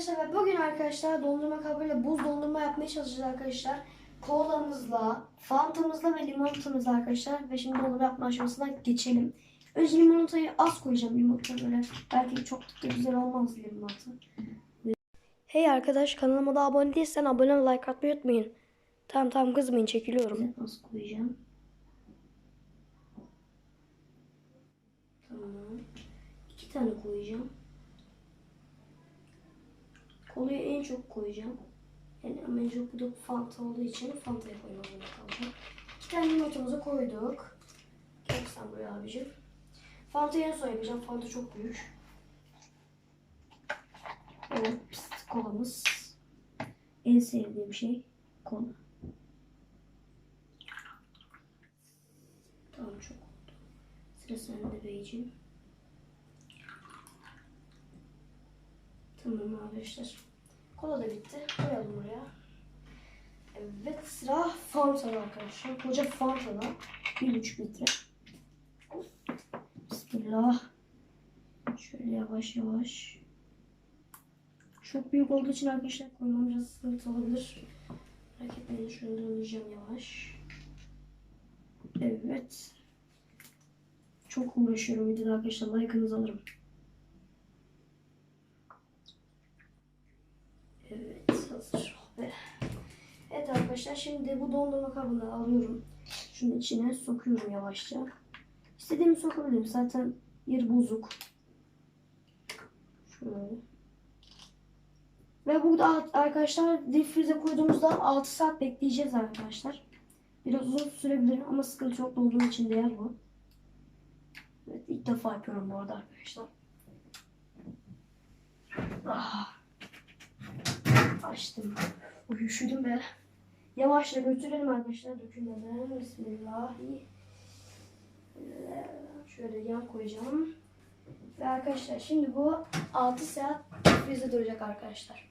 arkadaşlar ve bugün arkadaşlar dondurma kabıyla buz dondurma yapmaya çalışacağız arkadaşlar. Kolamızla, fantamızla ve limonatamızla arkadaşlar. Ve şimdi dondurma yapma aşamasına geçelim. Önce limonatayı az koyacağım limonata böyle. Belki çok da güzel olmaz limonata. Hey arkadaş kanalıma da abone değilsen abone ol like atmayı unutmayın. Tamam tamam kızmayın çekiliyorum. Az koyacağım. Tamam. İki tane koyacağım. Kolayı en çok koyacağım. Yani ama en çok bu da Fanta olduğu için Fanta'ya koymam zorunda kalacağım. İki tane limonatamızı koyduk. Gel sen buraya abicim. Fanta'yı en son yapacağım. Fanta çok büyük. Evet, pist kolamız. En sevdiğim şey kola. Tamam çok oldu. Sıra sende beyciğim. Tamam arkadaşlar. Kola da bitti. Koyalım buraya. Evet sıra Fanta'da arkadaşlar. Koca Fanta'da. 1,5 litre. Bismillah. Şöyle yavaş yavaş. Çok büyük olduğu için arkadaşlar koymam biraz sıkıntı olabilir. Merak etmeyin şunu döneceğim yavaş. Evet. Çok uğraşıyorum videoda arkadaşlar. Like'ınızı alırım. Evet hazır. Evet arkadaşlar şimdi bu dondurma kabını alıyorum. Şunun içine sokuyorum yavaşça. İstediğimi sokabilirim. Zaten yer bozuk. Şöyle. Ve burada arkadaşlar difrize koyduğumuzda 6 saat bekleyeceğiz arkadaşlar. Biraz uzun sürebilir ama sıkıntı yok olduğu için değer bu. Evet ilk defa yapıyorum bu arada arkadaşlar. Ah. Açtım. Uy, üşüdüm be. Yavaşla götürelim arkadaşlar dökülmeden. Bismillah. Ee, Şöyle yan koyacağım. Ve arkadaşlar şimdi bu 6 saat difrize duracak arkadaşlar.